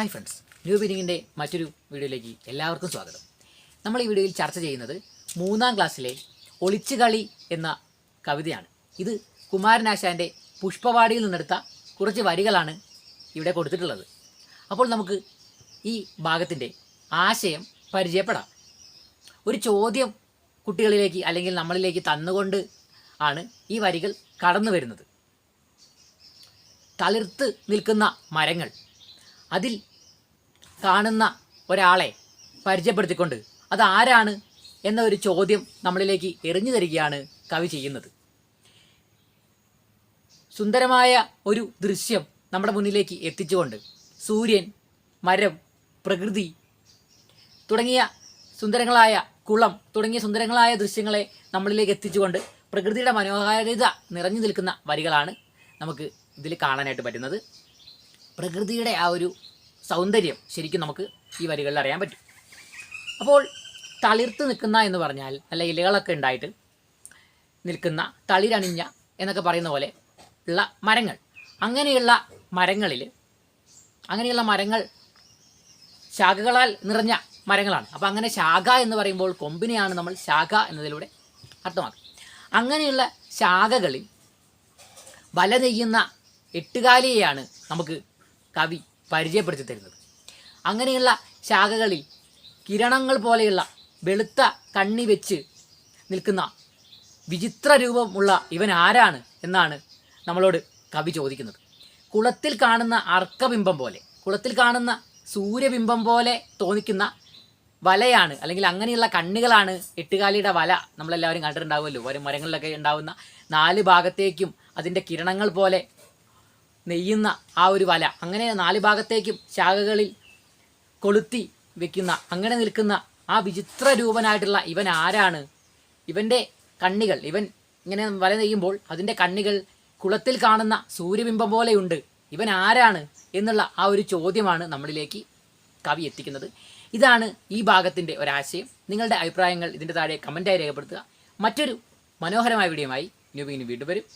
Hi friends new ബിനിങ്ങിന്റെ മറ്റൊരു വീഡിയോയിലേക്ക് എല്ലാവർക്കും സ്വാഗതം. നമ്മൾ ഈ വീഡിയോയിൽ ചർച്ച ചെയ്യുന്നത് മൂന്നാം ക്ലാസ്സിലെ ഒളിച്ചുകളി എന്ന കവിതയാണ്. ഇത് കുമാരനാശാന്റെ പുഷ്പവാടിയിൽ നിന്നെടുത്ത കുറച്ച് വരികളാണ് ഇവിടെ കൊടുത്തിട്ടുള്ളത്. അപ്പോൾ നമുക്ക് ഈ ഭാഗത്തിന്റെ ആശയം പരിചയപ്പെടാം. ഒരു ചോദ്യം കുട്ടികളിലേക്ക് അല്ലെങ്കിൽ നമ്മളിലേക്ക് തന്നുകൊണ്ട് ആണ് ഈ വരികൾ കടന്നു വരുന്നത്. തളിർത്ത് നിൽക്കുന്ന മരങ്ങൾ അതിൽ കാണുന്ന ഒരാളെ പരിചയപ്പെടുത്തിക്കൊണ്ട് അതാരാണ് എന്ന ഒരു ചോദ്യം നമ്മളിലേക്ക് എറിഞ്ഞു തരികയാണ് കവി ചെയ്യുന്നത്. സുന്ദരമായ ഒരു ദൃശ്യം നമ്മുടെ മുന്നിലേക്ക് എത്തിച്ചുകൊണ്ട് സൂര്യൻ മരം പ്രകൃതി തുടങ്ങിയ സുന്ദരങ്ങളായ കുളം തുടങ്ങിയ സുന്ദരങ്ങളായ ദൃശ്യങ്ങളെ നമ്മളിലേക്ക് എത്തിച്ചുകൊണ്ട് പ്രകൃതിയുടെ മനോഹാരിത നിറഞ്ഞു നിൽക്കുന്ന വരികളാണ് നമുക്ക് ഇതിൽ കാണാനായിട്ട് പറ്റുന്നത്. പ്രകൃതിയുടെ ആ ഒരു സൗന്ദര്യം ശരിക്കും നമുക്ക് ഈ വരികളിൽ അറിയാൻ പറ്റും. അപ്പോൾ തളിർത്ത് നിൽക്കുന്ന എന്ന് പറഞ്ഞാൽ അല്ല ഇലകളൊക്കെ ഉണ്ടായിട്ട് നിൽക്കുന്ന തളിരണിഞ്ഞ എന്നൊക്കെ പറയുന്ന പോലെ ഉള്ള മരങ്ങൾ. അങ്ങനെയുള്ള മരങ്ങളിൽ അങ്ങനെയുള്ള മരങ്ങൾ ശാഖകളാൽ നിറഞ്ഞ മരങ്ങളാണ്. അപ്പോൾ അങ്ങനെ ശാഖ എന്ന് പറയുമ്പോൾ കൊമ്പിനെയാണ് നമ്മൾ ശാഖ എന്നതിലൂടെ അർത്ഥമാക്കുക അങ്ങനെയുള്ള ശാഖകളിൽ വല നെയ്യുന്ന എട്ടുകാലിയെയാണ് നമുക്ക് കവി പരിചയപ്പെടുത്തി തരുന്നത് അങ്ങനെയുള്ള ശാഖകളിൽ കിരണങ്ങൾ പോലെയുള്ള വെളുത്ത കണ്ണി വെച്ച് നിൽക്കുന്ന വിചിത്ര രൂപമുള്ള ഇവൻ ആരാണ് എന്നാണ് നമ്മളോട് കവി ചോദിക്കുന്നത്. കുളത്തിൽ കാണുന്ന അർക്കബിംബം പോലെ കുളത്തിൽ കാണുന്ന സൂര്യബിംബം പോലെ തോന്നിക്കുന്ന വലയാണ് അല്ലെങ്കിൽ അങ്ങനെയുള്ള കണ്ണുകളാണ് എട്ടുകാലിയുടെ വല. നമ്മളെല്ലാവരും കണ്ടിട്ടുണ്ടാവുമല്ലോ വരും മരങ്ങളിലൊക്കെ ഉണ്ടാവുന്ന നാല് ഭാഗത്തേക്കും അതിന്റെ കിരണങ്ങൾ പോലെ നെയ്യുന്ന ആ ഒരു വല. അങ്ങനെ നാല് ഭാഗത്തേക്കും ശാഖകളിൽ കൊളുത്തി വെക്കുന്ന അങ്ങനെ നിൽക്കുന്ന ആ വിചിത്ര രൂപനായിട്ടുള്ള ഇവൻ ആരാണ്? ഇവന്റെ കണ്ണികൾ. ഇവൻ ഇങ്ങനെ വല നെയ്യുമ്പോൾ അതിന്റെ കണ്ണികൾ കുളത്തിൽ കാണുന്ന സൂര്യബിംബം പോലെയുണ്ട് ഇവൻ ആരാണ് എന്നുള്ള ആ ഒരു ചോദ്യമാണ് നമ്മളിലേക്ക് കവി എത്തിക്കുന്നത്. ഇതാണ് ഈ ഭാഗത്തിന്റെ ഒരാശയം. നിങ്ങളുടെ അഭിപ്രായങ്ങൾ ഇതിന്റെ താഴെ കമന്റായി രേഖപ്പെടുത്തുക. മറ്റൊരു മനോഹരമായ വീഡിയോയുമായി ന്യൂബിങ്ങിന് വീണ്ടും വരും.